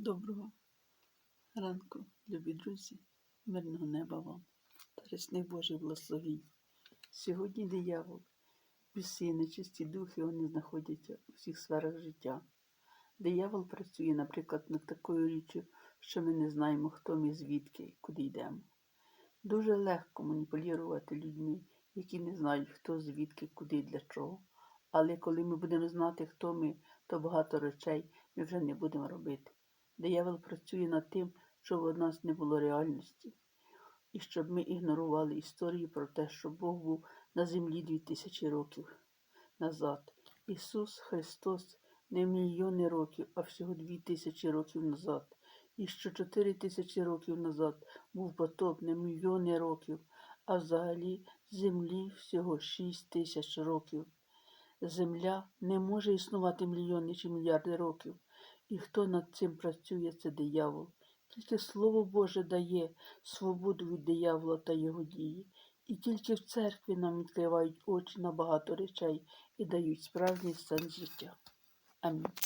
Доброго ранку, любі друзі, мирного неба вам та рясних Божих благословінь. Сьогодні диявол, біси, нечисті духи, вони знаходяться у всіх сферах життя. Диявол працює, наприклад, над такою річчю, що ми не знаємо, хто ми, звідки, куди йдемо. Дуже легко маніпулювати людьми, які не знають, хто, звідки, куди, для чого. Але коли ми будемо знати, хто ми, то багато речей ми вже не будемо робити. Диявол працює над тим, щоб у нас не було реальності, і щоб ми ігнорували історію про те, що Бог був на землі дві тисячі років назад. Ісус Христос не мільйони років, а всього дві тисячі років назад. І що чотири тисячі років назад був потоп не мільйони років, а взагалі землі всього шість тисяч років. Земля не може існувати мільйони чи мільярди років. І хто над цим працює, це диявол. Тільки Слово Боже дає свободу від диявола та його дії. І тільки в церкві нам відкривають очі на багато речей і дають справжній сенс життя. Амінь.